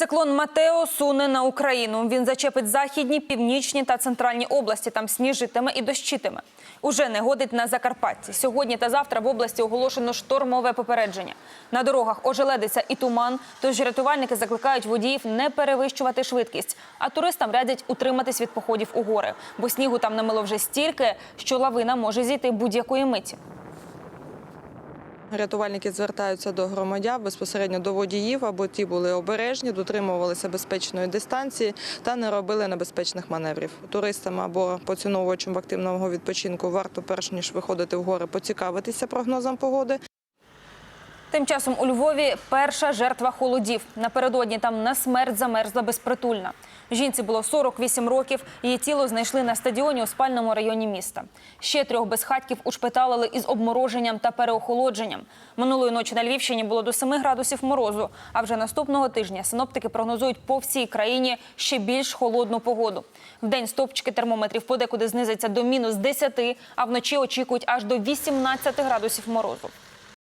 Циклон Матео суне на Україну. Він зачепить західні, північні та центральні області. Там сніжитиме і дощитиме. Уже не годить на Закарпатті. Сьогодні та завтра в області оголошено штормове попередження. На дорогах ожеледиться і туман. Тож рятувальники закликають водіїв не перевищувати швидкість, а туристам радять утриматись від походів у гори, бо снігу там намило вже стільки, що лавина може зійти будь-якої миті. Рятувальники звертаються до громадян безпосередньо до водіїв, аби ті були обережні, дотримувалися безпечної дистанції та не робили небезпечних маневрів. Туристам або поціновувачам активного відпочинку варто перш ніж виходити в гори, поцікавитися прогнозом погоди. Тим часом у Львові перша жертва холодів. Напередодні там на смерть замерзла безпритульна. Жінці було 48 років. Її тіло знайшли на стадіоні у спальному районі міста. Ще трьох безхатьків ушпиталили із обмороженням та переохолодженням. Минулої ночі на Львівщині було до 7 градусів морозу. А вже наступного тижня синоптики прогнозують по всій країні ще більш холодну погоду. Вдень стопчики термометрів подекуди знизяться до мінус 10, а вночі очікують аж до 18 градусів морозу.